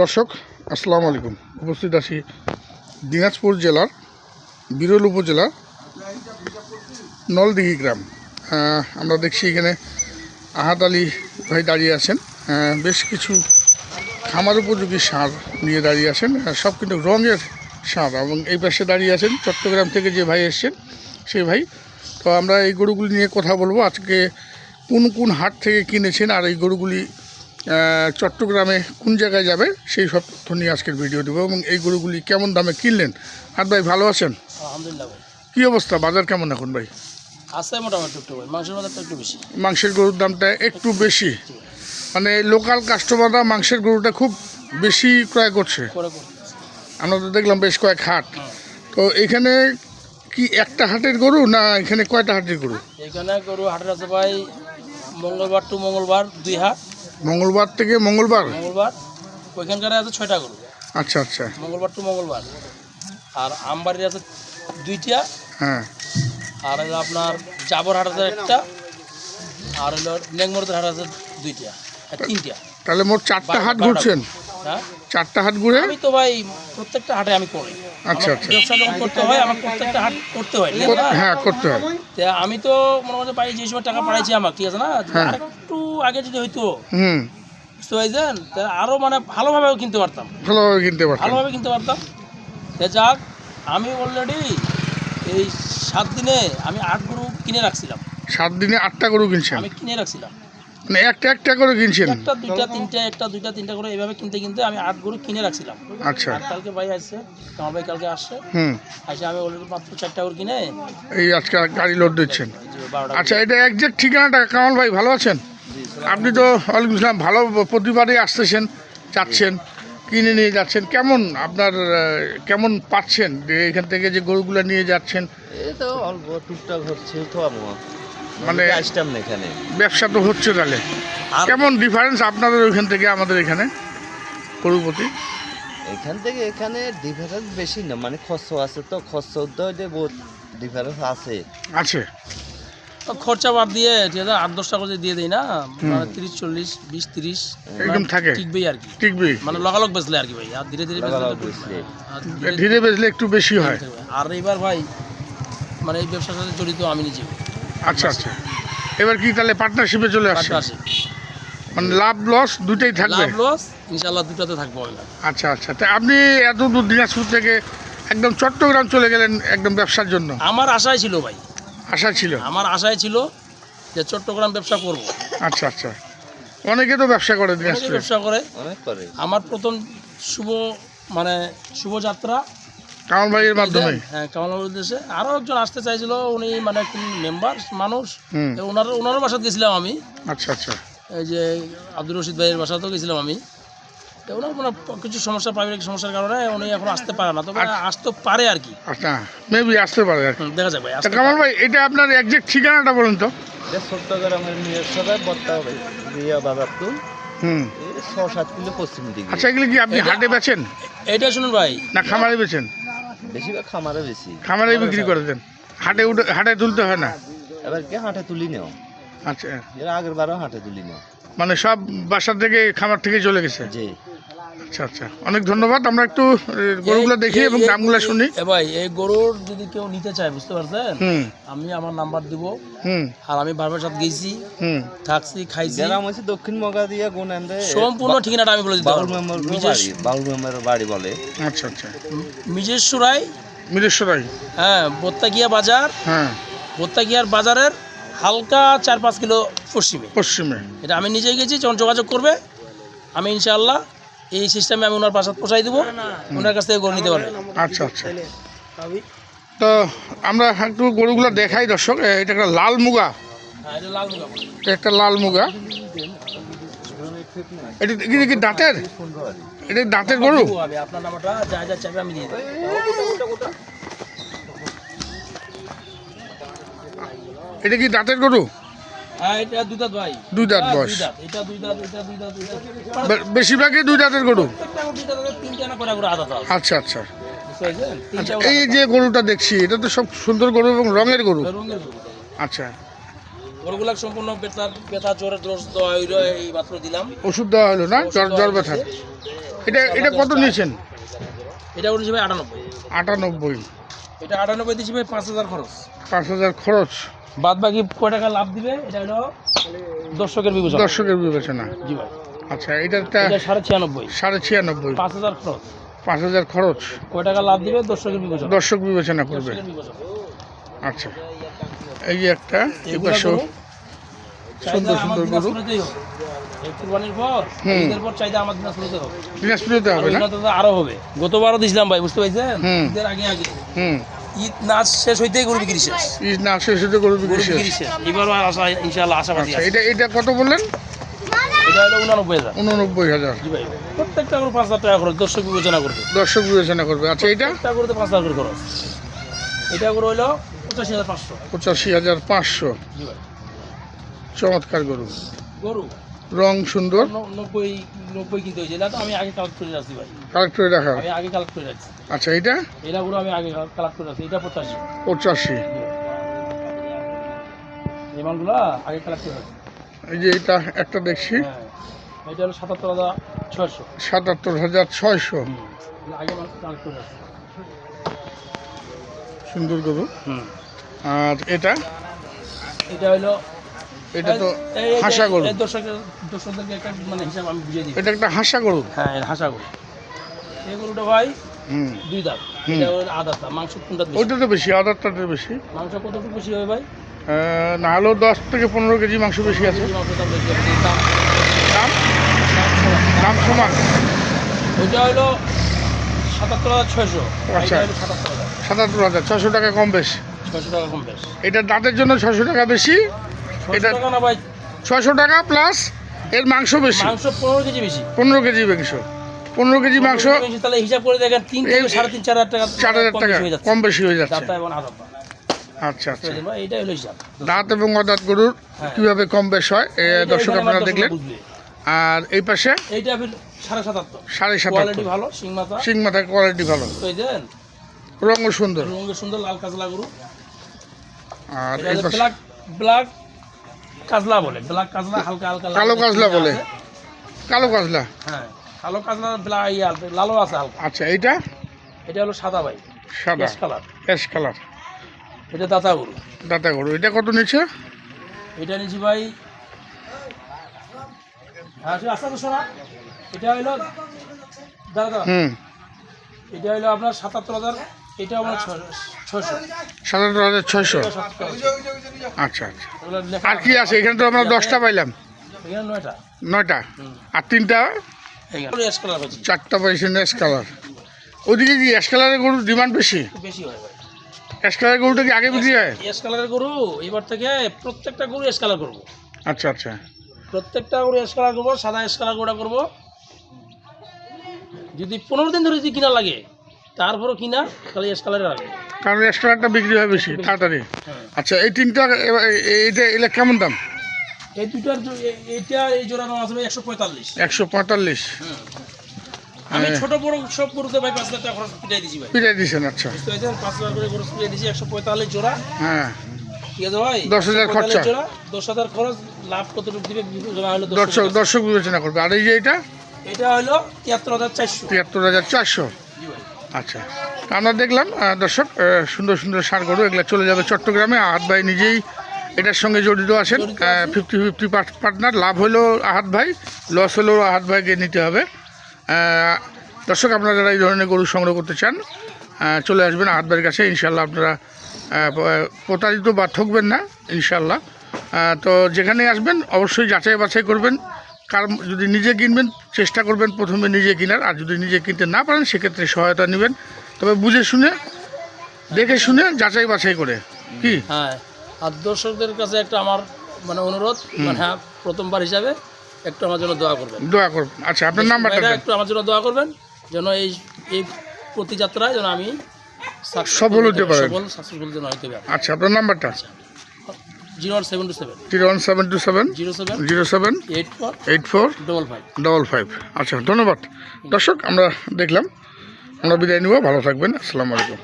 দর্শক, আসসালামু আলাইকুম। উপস্থিত আছি দিনাজপুর জেলার বিরল উপজেলার নলদিঘি গ্রাম। আমরা দেখছি এখানে আহাদ আলী ভাই দাঁড়িয়ে আছেন। বেশ কিছু খামার উপযোগী সার নিয়ে দাঁড়িয়ে আছেন। সব কিন্তু রঙের সার এবং এই পাশে দাঁড়িয়ে আছেন চট্টগ্রাম থেকে যে ভাই এসছেন, সেই ভাই। তো আমরা এই গরুগুলি নিয়ে কথা বলব। আজকে কোন কোন হাট থেকে কিনেছেন আর এই গরুগুলি চট্টগ্রামে কোন জায়গায় যাবে সেই সব তথ্য নিয়ে আজকের ভিডিও দেবো এবং এই গরুগুলি কেমন দামে কিনলেন? আর ভাই ভালো আছেন? আলহামদুলিল্লাহ ভাই। কি অবস্থা? বাজার কেমন এখন ভাই? আছে মোটামুটি একটু ভাই মাংসের বাজারটা একটু বেশি। মাংসের গরুর দামটা একটু বেশি। মানে লোকাল কাস্টমাররা মাংসের গরুটা খুব বেশি ক্রয় করছে। করে করে আমরা তো দেখলাম বেশ কয়েক হাট। তো এখানে কি একটা হাটের গরু না এখানে কয়টা হাটের গরু? এখানে গরু হাটের আছে ভাই মঙ্গলবার টু মঙ্গলবার দুই হাট মঙ্গলবার থেকে মঙ্গলবার? মঙ্গলবার ওইখানকার আছে ছয়টা গরু। আচ্ছা আচ্ছা। মঙ্গলবার টু মঙ্গলবার। আর আমবাড়ির আছে দুইটা। হ্যাঁ। আর হলো আপনার জাবর হাট আছে একটা। আর হলো নেংমরদের হাট আছে দুইটা। আর তিনটা। তাহলে মোট চারটা হাট ঘুরছেন? হ্যাঁ? চারটা হাট ঘুরে? আমি তো ভাই প্রত্যেকটা হাটে আমি করি। আচ্ছা, আচ্ছা। ব্যবসা যখন করতে হয় আমার প্রত্যেকটা হাট করতে হয়? হ্যাঁ করতে তা আমি তো মনে করতে পারি যে সময় টাকা পাঠাইছি আমার ঠিক আছে না? হ্যাঁ। একটু আগে যদি হইতো হুম। বুঝতে পারছেন? আরও মানে ভালোভাবেও কিনতে পারতাম। ভালোভাবে কিনতে পারতেন ভালোভাবে কিনতে পারতাম। যাক আমি অলরেডি এই সাত দিনে আমি আট গরু কিনে রাখছিলাম। সাত দিনে আটটা গরু কিনছেন? আমি কিনে রাখছিলাম। মানে একটা একটা করে কিনছেন? একটা দুইটা তিনটা একটা দুইটা তিনটা করে এইভাবে কিনতে কিনতে আমি আট গরু কিনে রাখছিলাম। আচ্ছা। আর কালকে ভাই আসছে আমার ভাই কালকে আসছে। হুম। আসে আমি অলরেডি মাত্র চারটা গরু কিনে এই আজকে গাড়ি লোড দিচ্ছেন। আচ্ছা এটা একজ্যাক্ট ঠিকানাটা কামাল ভাই? ভালো আছেন? আপনি তো ওয়ালাইকুম ইসলাম ভালো প্রতিবারই আসতেছেন যাচ্ছেন কিনে নিয়ে যাচ্ছেন। কেমন আপনার কেমন পাচ্ছেন? যে এখান থেকে যে গরুগুলো নিয়ে যাচ্ছেন? এই তো অল্প টুকটাক হচ্ছে তো মানে- মানে আসতাম না এখানে। ব্যবসা তো হচ্ছে তাহলে। আর কেমন ডিফারেন্স আপনাদের ওইখান থেকে আমাদের এখানে? গরুর প্রতি এখান থেকে এখানে ডিফারেন্স বেশি না মানে খরচ আছে তো খরচ তো যে বহুত ডিফারেন্স আছে। আছে। তো খরচা বাদ দিয়ে ঠিক আছে আট দশটা করে দিয়ে দেই না মানে তিরিশ চল্লিশ বিশ তিরিশ একদম থাকে। টিকবেই আর কি। টিকবি মানে লগালগ বেচলে আর কি ভাই আর ধীরে ধীরে ধীরে বেচলে একটু বেশি হয়। আর এবার ভাই মানে এই ব্যবসার সাথে জড়িত আমি নিজে আচ্ছা আচ্ছা। এবার কি তাহলে পার্টনারশিপে চলে আসছে? মানে লাভ লস দুটাই থাকবে? লাভ লস ইনশাল্লাহ দুটাতে থাকব আচ্ছা আচ্ছা। তা আপনি এত দূর দিনাজপুর থেকে একদম চট্টগ্রাম চলে গেলেন একদম ব্যবসার জন্য? আমার আশাই ছিল ভাই। আশা ছিল? আমার আশাই ছিল যে চট্টগ্রাম ব্যবসা করব। আচ্ছা আচ্ছা। অনেকে তো ব্যবসা করে ব্যবসা করে। অনেক করে। আমার প্রথম শুভ মানে শুভযাত্রা কামাল ভাইয়ের মাধ্যমে? হ্যাঁ কামালের উদ্দেশ্যে। আরও একজন আসতে চাইছিল উনি মানে কোন মেম্বার মানুষ। ওনার ওনারও বাসাতে গেছিলাম আমি। আচ্ছা আচ্ছা। এই যে আব্দুর রশিদ ভাইয়ের বাসাতেও গেছিলাম আমি। তো ওনার কোনো কিছু সমস্যা পারিবারিক সমস্যার কারণে উনি এখন আসতে পারে না। তবে আসতে পারে আর কি। আচ্ছা মেবি আসতে পারে আর দেখা যাক ভাই আসতে কামাল ভাই এটা আপনার একজ্যাক্ট ঠিকানাটা বলুন তো। এটা চট্টগ্রামের নিয়ে সবাই বর্তা হবে দিয়া হুম। এই ছ সাত কিলো পশ্চিম দিকে। আচ্ছা এগুলো কি আপনি এটা- হাটে বেচেন? এইটা শুনুন ভাই। না খামারে বেচেন? বেশিরভাগ খামারে বেশি। খামারে বিক্রি করে দেন। হাটে উঠে হাটে তুলতে হয় না? এবার কে হাটে তুলি নেও? আচ্ছা। এর আগের বারও হাটে তুলি নেও। মানে সব বাসার থেকে খামার থেকে চলে গেছে? যে আচ্ছা আচ্ছা। অনেক ধন্যবাদ। আমরা একটু গরুগুলো দেখি এবং দামগুলো শুনি। এ ভাই এই গরুর যদি কেউ নিতে চায় বুঝতে পারছেন? আমি আমার নাম্বার দিব। হুম। আর আমি বারবার সাথে গেছি। হুম। থাকছি খাইছি। গ্রাম হচ্ছে দক্ষিণ মগা দিয়া গোনান্দে সম্পূর্ণ ঠিকানাটা আমি বলে দিতে বাউল মেম্বার বাড়ি বাউল মেম্বারের বাড়ি বলে। আচ্ছা আচ্ছা। নিজস্বরাই মিরেশ্বরাই। হ্যাঁ বোত্তাকিয়া বাজার। হ্যাঁ। বোত্তাকিয়ার বাজারের হালকা চার পাঁচ কিলো পশ্চিমে। পশ্চিমে। এটা আমি নিজেই গেছি যখন যোগাযোগ করবে আমি ইনশাআল্লাহ এই সিস্টেমে আমি ওনার বাসাত পৌঁছাই দেবো ওনার কাছ থেকে গরু নিতে পারবে। আচ্ছা আচ্ছা। তো আমরা একটু গরুগুলো দেখাই দর্শক। এটা একটা লাল মুগা। হ্যাঁ এটা লাল মুগা। একটা লাল মুগা। এটা কি দাঁতের? এটা দাঁতের গরু? আপনার নাম্বারটা যা যা চাইবে আমি দিয়ে এটা কি দাঁতের গরু? দুই দাঁত হ্যাঁ, বয়স। এটা দুই দাঁত এটা দাঁত দুই দাঁত। বে- বেশিরভাগই দুই দাঁতের গরু। আচ্ছা আচ্ছা। তিনটা এই যে গরুটা দেখছি এটা তো সব সুন্দর গরু এবং রঙের গরু। রঙের গরু আচ্ছা। গরুগুলা সম্পূর্ণ জ্বরের ডোজ দেওয়া হইল এই মাত্র দিলাম। ওষুধ দেওয়া হলো না? জ্বর জ্বর ব্যথা। এটা এটা কত নিয়েছেন? এটা উঠেছে ভাই আটানব্বই। আটানব্বই। এটা আটানব্বই দিয়েছি ভাই পাঁচ হাজার খরচ। পাঁচ হাজার খরচ। বাদ বাকি কয় টাকা লাভ দিবে? এটা হলো দর্শকের বিবেচনা। দর্শকের বিবেচনা। জি ভাই। আচ্ছা এটা সাড়ে ছিয়ানব্বই। সাড়ে ছিয়ানব্বই। পাঁচ হাজার খরচ। পাঁচ হাজার খরচ। কয় টাকা লাভ দিবে? দর্শকের বিবেচনা। দর্শক বিবেচনা করবে। আচ্ছা এই যে একটা সুন্দর সুন্দর গরু। দিনাজপুরেতেই হবে না? আরও হবে। গতবারও দিছিলাম ভাই বুঝতে পারছেন হুম। আগে আগে। হুম। ঈদ নাচ শেষ হইতেই গরু বিক্রি শেষ। ঈদ না শেষ হতে গরু বিক্রি গরু শেষ। এবারও আশা ইনশাআল্লাহ আশাবাদী আচ্ছা আছে। এটা এটা কত বললেন? এটা হলো উনানব্বই হাজার। উননব্বই হাজার। জি ভাই প্রত্যেকটা গরু পাঁচ হাজার টাকা খরচ দর্শক বিবেচনা করবে। দর্শক বিবেচনা করবে। আচ্ছা এটা? একটা পাঁচ হাজার করে খরচ। এটা হইল পঁচাশি হাজার পাঁচশো। পঁচাশি হাজার পাঁচশো। জি ভাই। চমৎকার গরু। গরু। রং সুন্দর? নব্বই নব্বই কিনতে হয়েছে। এটা তো আমি আগে কালেক্ট করে রাখছি ভাই। কালেক্ট করে রাখা। আমি আগে কালেক্ট করে রাখছি। আচ্ছা এটা এটা গরু আমি আগে কালেক্ট করে রাখছি। এটা পঁচাশি। পঁচাশি। এই মালগুলো আগে কালেক্ট করে রাখছি। এই যে এটা একটা দেখছি। হ্যাঁ। এটা হলো সাতাত্তর হাজার ছয়শো। সাতাত্তর হাজার ছয়শো। আগে মাল কালেক্ট করে রাখছি। সুন্দর গরু। আর এটা? এটা হলো এটা তো হাসা গরু। দর্শকের দর্শকদেরকে একটা মানে হিসাব আমি বুঝিয়ে দিই। এটা একটা হাসা গরু। হ্যাঁ হাসা গরু। এই গরুটা ভাই দুই দাঁত। এটা মাংস কোনটা বেশি? ওইটা তো বেশি মাংস কতটুকু বেশি হবে ভাই? না হলেও দশ থেকে পনেরো কেজি মাংস বেশি আছে। দাম? দাম? সমান। ওইটা হলো সাতাত্তর হাজার ছয়শো। আচ্ছা। সাতাত্তর হাজার। টাকা কম বেশি। ছয়শো টাকা কম বেশ। এটা দাঁতের জন্য ছশো টাকা বেশি। এটা- টাকা ছশো টাকা প্লাস এর মাংস বেশি। মাংস পনেরো কেজি বেশি। পনেরো কেজি মাংস। পনেরো কেজি মাংস তাহলে হিসাব করে দেখেন তিন থেকে সাড়ে তিন চার হাজার টাকা চার হাজার কম টাকা বেশি হয়ে যাচ্ছে। কম বেশি হয়ে যাচ্ছে। দাঁতটা এবং আদারটা আচ্ছা আচ্ছা। এইটাই হলো হিসাব। দাঁত এবং অদাঁত গরুর হ্যাঁ। কীভাবে কম বেশ হয় দর্শক আপনারা দেখলেন। আর এই পাশে এইটা সাড়ে সাতাত্তর। সাড়ে সাতাত্তর। ভালো মাথার কোয়ালিটি ভালো। রঙ সুন্দর। রঙের সুন্দর লাল কাজলা গরু। আর এই পাশে ব্ল্যাক কাজলা বলে ব্ল্যাক কাজলা হালকা হালকা লাল কালো কাজলা বলে। কালো কাজলা? হ্যাঁ কালো কাজলা ব্ল্যাক ইয়া লালও আছে হালকা। আচ্ছা এইটা? এটা হলো সাদা ভাই সাদা। কালার। Ash colour. এটা দাতা গরু। দাতা গরু। এটা কত নিচ্ছে? এটা নিয়েছি ভাই হ্যাঁ আস্তে আস্তে শোনা। এটা হলো দাদা দাদা। হুম। এটা হলো আপনার সাতাত্তর হাজার এটা সাতাত্তর হাজার ছয়শো। আচ্ছা আচ্ছা। আর কি আছে। এখানে তো আমরা দশটা পাইলাম। এখানে নয়টা। নয়টা? আর তিনটা? চারটা পাইছেন অ্যাশ কালার ওদিকে কি অ্যাশ কালারের গরুর ডিমান্ড বেশি? একটু বেশি হয় ভাই। অ্যাশ কালারের গরুটা কি আগে হয়? কালারের গরু এবার থেকে প্রত্যেকটা গরু কালার করব। আচ্ছা আচ্ছা। প্রত্যেকটা গরু এস কালার করব সাদা কালার গোটা করব। যদি পনেরো দিন ধরে যদি কিনা লাগে তারপরও কিনা তাহলে এস কালারের রাখবে কারণ অ্যাশ কালারটা বিক্রি হয় বেশি তাড়াতাড়ি। আচ্ছা এই তিনটা এইটা এটা কেমন দাম? এই দুটার এইটা এই জোড়া দাম আসবে একশো পঁয়তাল্লিশ। একশো পঁয়তাল্লিশ। আমি হ্যাঁ। ছোট বড় সব গরুতে ভাই পাঁচ হাজার টাকা খরচ পিটাই দিছি ভাই। পিটাই দিয়েছেন আচ্ছা। বুঝতে পেরেছেন? পাঁচ হাজার করে গরু পিটাই দিছি একশো পঁয়তাল্লিশ জোড়া। হ্যাঁ। ঠিক আছে ভাই? দশ হাজার 145 খরচা। দশ হাজার খরচ লাভ কতটুকু দিবে জমা হলো দর্শক দর্শক বিবেচনা করবে। আর এই যে এটা এটা হলো তিয়াত্তর হাজার চারশো। তিয়াত্তর হাজার চারশো। আচ্ছা। আমরা দেখলাম দর্শক সুন্দর সুন্দর সার গরু এগুলো চলে যাবে চট্টগ্রামে। আহাত ভাই নিজেই এটার সঙ্গে জড়িত আছেন। ফিফটি ফিফটি পার্টনার লাভ হলেও আহাত ভাই লস হলেও আহাত ভাইকে নিতে হবে। দর্শক আপনারা যারা এই ধরনের গরু সংগ্রহ করতে চান চলে আসবেন আহাত ভাইয়ের কাছে। ইনশাল্লাহ আপনারা প্রতারিত বা ঠকবেন না ইনশাল্লাহ তো যেখানে আসবেন অবশ্যই যাচাই বাছাই করবেন। কার যদি নিজে কিনবেন চেষ্টা করবেন প্রথমে নিজে কেনার। আর যদি নিজে কিনতে না পারেন সেক্ষেত্রে সহায়তা নেবেন। তবে বুঝে শুনে দেখে শুনে যাচাই বাছাই করে। কি? হ্যাঁ আর দর্শকদের কাছে একটা আমার মানে অনুরোধ মানে হ্যাঁ প্রথমবার হিসাবে একটু আমার জন্য দোয়া করবেন। দোয়া করবেন আচ্ছা আপনার নাম্বারটা একটু আমার জন্য দোয়া করবেন যেন এই এই প্রতিযাত্রায় যেন আমি সফল হতে পারেন। সফল সাকসেসফুল যেন হতে পারি। আচ্ছা আপনার নাম্বারটা? Zero one seven two seven. Zero one seven two seven zero seven. Zero seven eight four. Eight four double five. Double five. আচ্ছা ধন্যবাদ। দর্শক আমরা দেখলাম। আমরা বিদায় নিব। ভালো থাকবেন। আসসালামু আলাইকুম।